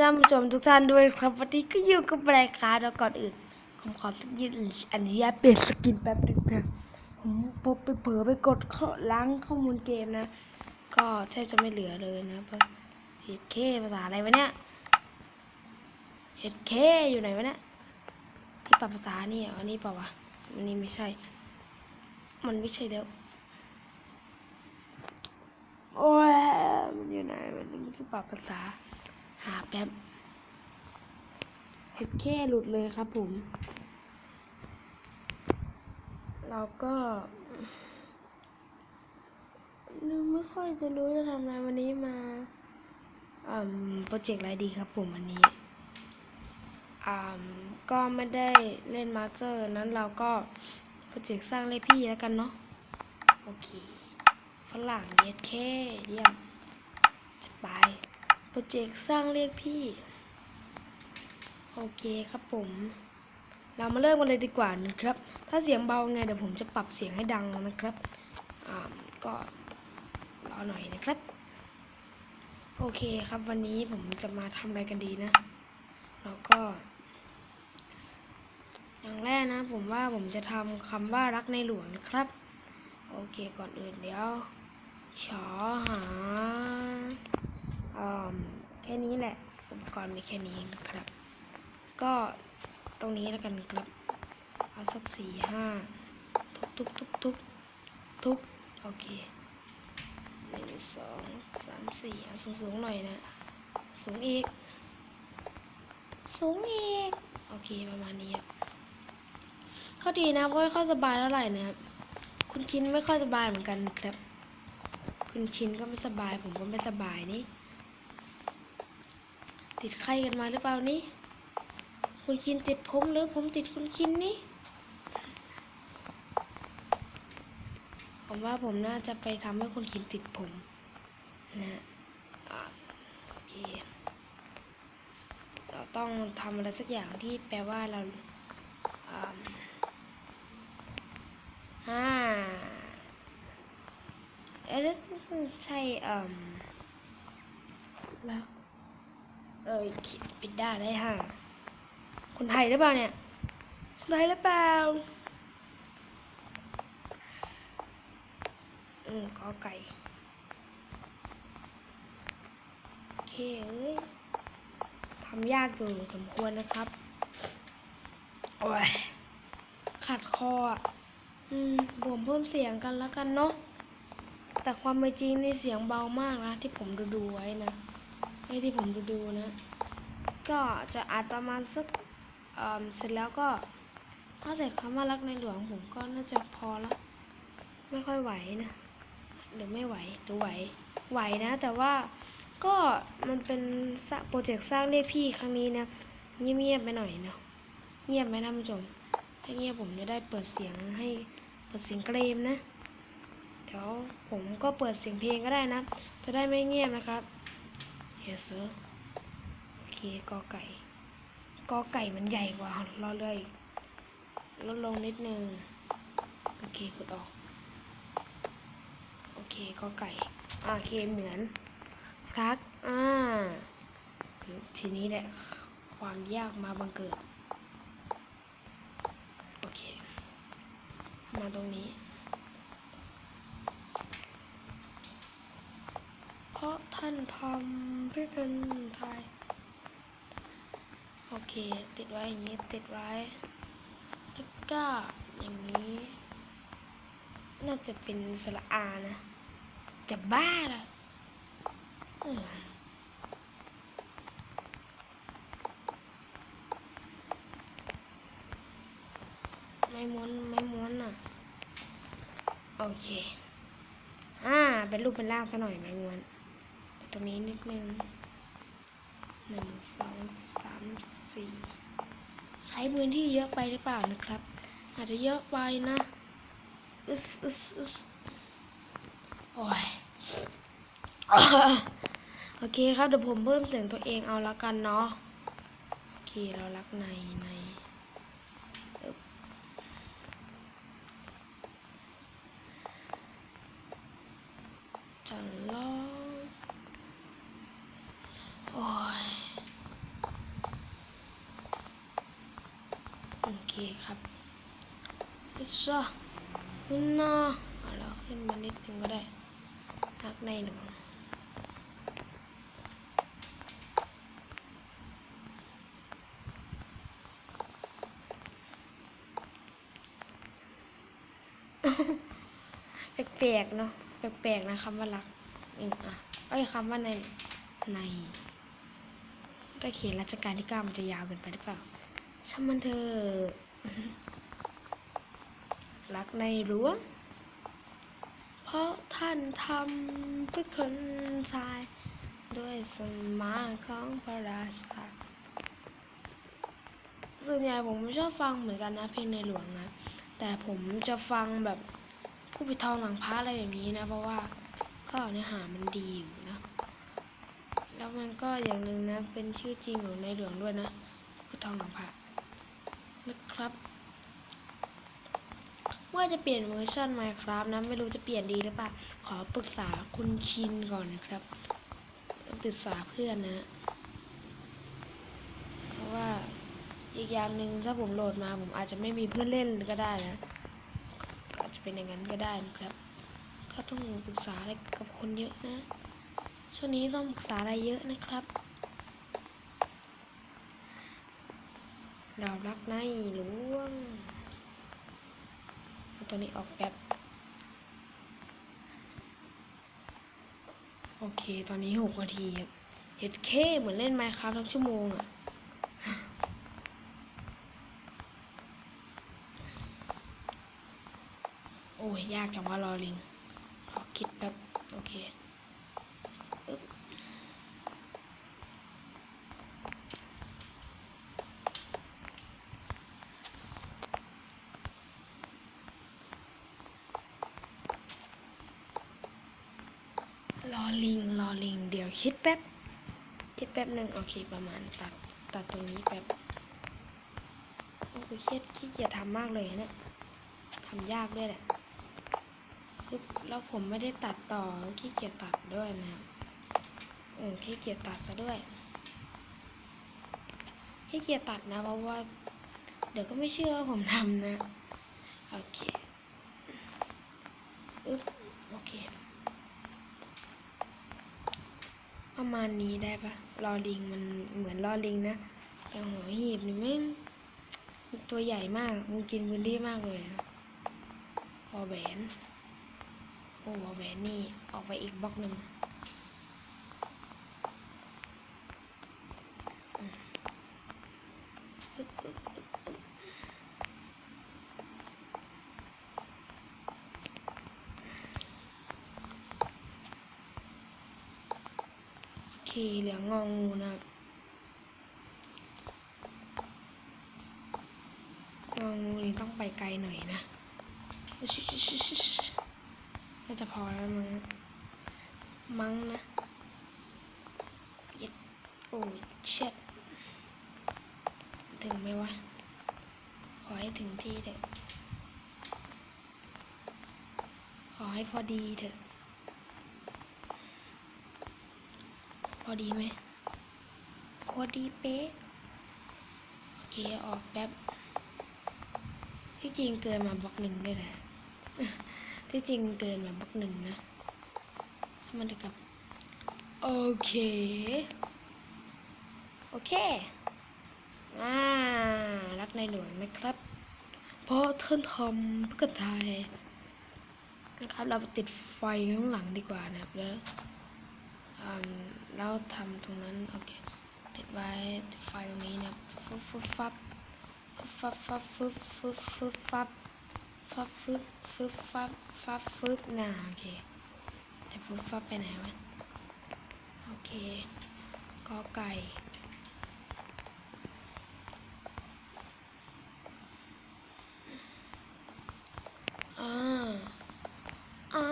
ท่านผู้ชมทุกท่านด้วยครับวันนี้ก็อยู่กับรายการแล้วก่อนอื่นผมขอสกินอนุญาตเปลี่ยนสกินแป๊บหนึงนะผมพบไปเผลอไปกดเข้าล้างข้อมูลเกมนะ ก็แทบจะไม่เหลือเลยนะเพราะเฮดเคภาษาอะไรวะเนี่ยเฮดเคอยู่ไหนวะเนี่ยที่ปรับภาษานี่อันนี้เปล่าวะอันนี้ไม่ใช่ มันไม่ใช่แล้วโอ้ยมันอยู่ไหนมันไม่ได้ปรับภาษา หาแป๊บเห็ดแค่หลุดเลยครับผม เราก็ไม่ค่อยจะรู้จะทำอะไรวันนี้มาอืมโปรเจกต์อะไรดีครับผมวันนี้อืมก็ไม่ได้เล่นมาสเตอร์นั้นเราก็โปรเจกต์สร้างเลขพี่แล้วกันเนาะโอเคฝรั่งเย็ดแค่เยี่ยมไป รเจกต์สร้างเรียกพี่ โอเคครับผม เรามาเริ่มกันเลยดีกว่านะครับ ถ้าเสียงเบาไงเดี๋ยวผมจะปรับเสียงให้ดังนะครับอ่าก็รอหน่อยนะครับ โอเคครับวันนี้ผมจะมาทำอะไรกันดีนะเราก็ อย่างแรกนะ ผมว่าผมจะทำคำว่ารักในหลวงนะครับ โอเคก่อนอื่นเดี๋ยว ขอหาอืม แค่นี้แหละ อุปกรณ์มีแค่นี้นะครับ ก็ตรงนี้แล้วกันครับเอาสักสี่ห้าทุบทุบทุบทุบทุบโอเคหนึ่งสองสามสี่เอาสูงสูงๆหน่อยนะ สูงอีก สูงอีก โอเคประมาณนี้ครับเขาดีนะไม่ค่อยสบายเท่าไหร่นะครับ คุณคินไม่ค่อยสบายเหมือนกันครับ คุณคินก็ไม่สบายผมก็ไม่สบายนี่ ติดไข้กันมาหรือเปล่านี่คุณคินติดผมหรือผมติดคุณคินนี่ผมว่าผมน่าจะไปทำให้คุณคินติดผมนะโอเคเราต้องทำอะไรสักอย่างที่แปลว่าเราอ่าเอ๊ะใช่อ่าแล้ว เอ้ยคิดปิดได้ได้ห่าคนไทยหรือเปล่าเนี่ย คนไทยหรือเปล่าอืมกอไก่โอเคเอ้ยทำยากอยู่สมควรนะครับ โอ้ยขัดคออืมบวมเพิ่มเสียงกันแล้วกันเนาะแต่ความเป็นจริงในเสียงเบามากนะ ที่ผมดูดูไว้นะ ไอที่ผมดูดูนะ ก็จะอัดประมาณสักเอ่อเสร็จแล้วก็ถ้าเสร็จคำว่ารักในหลวงผมก็น่าจะพอละไม่ค่อยไหวนะหรือไม่ไหวหรือไหวไหวนะ แต่ว่าก็มันเป็นโปรเจกต์สร้างเรียกพี่ครั้งนี้นะเงียบๆไปหน่อยเนาะเงียบไหมท่านผู้ชมถ้าเงียบผมจะได้เปิดเสียงให้เปิดเสียงเกรมนะเดี๋ยวผมก็เปิดเสียงเพลงก็ได้นะ จะได้ไม่เงียบนะครับ yes sir โอเคกอไก่กอไก่มันใหญ่กว่ารอเลยลดลงนิดนึง โอเคกดออก โอเคกอไก่อ่าโอเคเหมือนรักอ่าทีนี้แหละความยากมาบังเกิด โอเค มาตรงนี้ เพราะ ท่านทำเพื่อคนไทยโอเค ติดไว้อย่างนี้ ติดไว้ แล้วก็อย่างนี้ น่าจะเป็นสระอานะ จะบ้าละไม่ม้วนไม่ม้วนอะ โอเค อ่า เป็นรูปเป็นร่างซะหน่อยไม่ม้วน ตรงนี้นิดนึงหนึ่งสองสามสี่ใช้พื้นที่เยอะไปหรือเปล่านะครับ อาจจะเยอะไปนะอึสอึสอึสโอ้ยโอเคครับเดี๋ยวผมเพิ่มเสียงตัวเองเอาละกันเนาะโอเคเรารักในในจะร้อ โอ้ยโอเคครับอิสระขึ้นหน้าเราขึ้นมานิดนึงก็ได้ทักในหนึ่งแปลกๆเนาะแปลกๆนะคำว่ารักเองอะไอ้คำว่าในใน ถ้เขียนรัชกาลที่เก้ามันจะยาวเกินไปหรือเปล่าช่างมันเถอะรักในหลวงเพราะท่านทำเพื่อคนชาย ด้วยสมมาของพระราชาส่วนใหญ่ผมชอบฟังเหมือนกันนะเพลงในหลวงนะ แต่ผมจะฟังแบบผู้ปิดทองหลังพระอะไรแบบนี้นะ เพราะว่าก็เนื้อหามันดีอยู่นะ แล้วมันก็อย่างหนึ่งนะ เป็นชื่อจริงของในหลวงด้วยนะผู้ปิดทองหลังพระนะครับ ว่าจะเปลี่ยนเวอร์ชัน Minecraft นะ ไม่รู้จะเปลี่ยนดีหรือเปล่า ขอปรึกษาคุณชินก่อนนะครับ ปรึกษาเพื่อนนะ เพราะว่าอีกอย่างหนึ่งถ้าผมโหลดมาผมอาจจะไม่มีเพื่อนเล่นก็ได้นะ อาจจะเป็นอย่างนั้นก็ได้นะครับ ก็ต้องปรึกษาอะไรกับคนเยอะนะ ช่วงนี้ต้องปรึกษาอะไรเยอะนะครับเรารักในหลวงเอาตัวนี้ออกแบบโอเค ตอนนี้หกนาทีครับเฮ็ดเคเหมือนเล่นไมค์ครับทั้งชั่วโมงอะโอ้ย ยากจังว่ารอลิงขอคิดแบบ โอเคอึ๊บรอลิง รอลิง เดี๋ยว คิดแป๊บ คิดแป๊บหนึ่งโอเคประมาณตัดตัดตรงนี้แป๊บโอ้ยเครียดขี้เกียจทำมากเลยนะเนี่ยทำยากด้วยแหละแล้วผมไม่ได้ตัดต่อขี้เกียจตัดด้วยนะครับเออขี้เกียจตัดซะด้วยขี้เกียจตัดนะเพราะว่า เดี๋ยวก็ไม่เชื่อว่าผมทำนะ โอเค อึ๊บ โอเค ประมาณนี้ได้ปะลอลิงมันเหมือนลอลิงนะแต่หัวหีบนี่แม่งตัวใหญ่มากมันกินพื้นที่มากเลยนะพอแหวน โอ้แหวนนี่ออกไปอีกบล็อกหนึ่งอืมอึ๊บอึ๊บอึ๊บอึ๊บ โอเหลืององูนะครับงองูนี่ต้องไปไกลหน่อยนะน่าจะพอแล้วมั้งมั้งนะย็ดโอ้เช็ดถึงไหมวะ ขอให้ถึงที่เถอะ ขอให้พอดีเถอะ อดีไหมพอดีเป๊ะ โอเค ออกแบบที่จริงเกินมาบล็อกหนึ่งด้วยแหละที่จริงเกินมาบล็อกหนึ่งนะถ้ามันเท่ากับ โอเค โอเค อ่า รักในหลวงนะครับเพราะเท่านทำเพื่อไทยนะครับ เราไปติดไฟข้างหลังดีกว่านะครับแล้ว แล้วทำตรงนั้นโอเคติดไว้ติดไฟตรงนี้นะครับฟุบฟุบฟับฟับฟับฟึบฟึบฟึบฟับฟับฟึบฟึบฟับฟับฟึบน่าโอเคแต่ฟึบฟับไปไหนวะโอเคกอไก่อ่าอ่า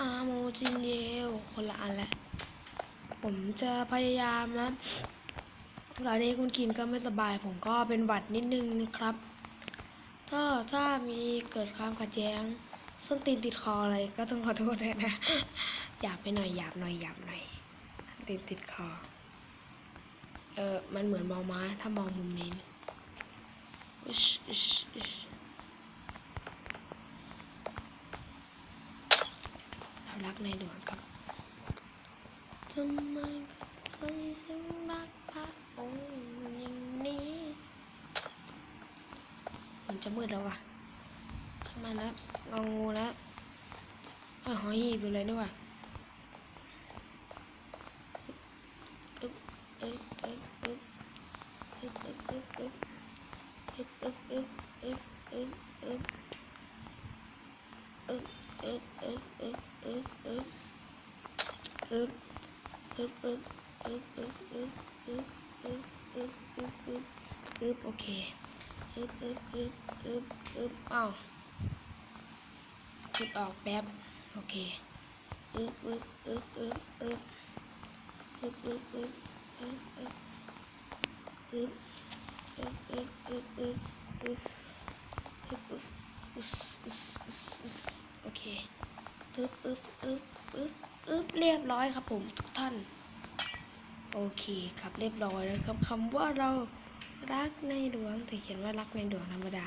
อาโม จินเยลคนละอันแหละ ผมจะพยายามนะตอนนี้คุณกินก็ไม่สบาย ผมก็เป็นหวัดนิดนึงนะครับ ถ้าถ้ามีเกิดความขัดแย้งส้นตีนติดคออะไรก็ต้องขอโทษด้วยนะหยาบไปหน่อยหยาบหน่อยหยาบหน่อยตีนติดคอ เออมันเหมือนมองม้าถ้ามองมุมนี้ อิชอิชอิชเรารัก ในหลวงครับทำไมใจฉันรักพระองค์อย่างนี้มันจะมืดแล้ววะทำไมแล้วงองูแล้วเอ้หอยหีบอยู่เลยด้วยว่า อึบอึบอึบอึบอึบอึบอึบอึบอึบอึบอึบอึบโอเคอึบอึบอึบอึบอึบอ้าวอึบออกแป๊บโอเคอึบอึบอึบอึบอึบอึบอึบอึบอึบอึบอึบอึ๊บอึ๊บอึ๊บอึ๊บอึ๊บอึ๊บอึ๊บอึ๊บอึ๊บอึ๊บอึ๊บโอเคอึ๊บอึ๊บอึ๊บอึ๊บ อึ๊บเรียบร้อยครับผมทุกท่าน โอเคครับเรียบร้อยแล้วครับคำว่าเรารักในหลวงแต่เขียนว่ารักในหลวงธรรมดา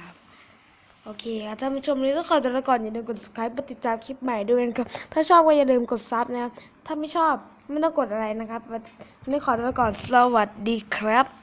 โอเคครับท่านผู้ชมนี้ต้องขอตัวลาก่อนอย่าลืมกด subscribe ติดตามคลิปใหม่ด้วยนะครับ ถ้าชอบก็อย่าลืมกดซับนะครับ ถ้าไม่ชอบไม่ต้องกดอะไรนะครับวันนี้ขอตัวลาก่อนสวัสดีครับ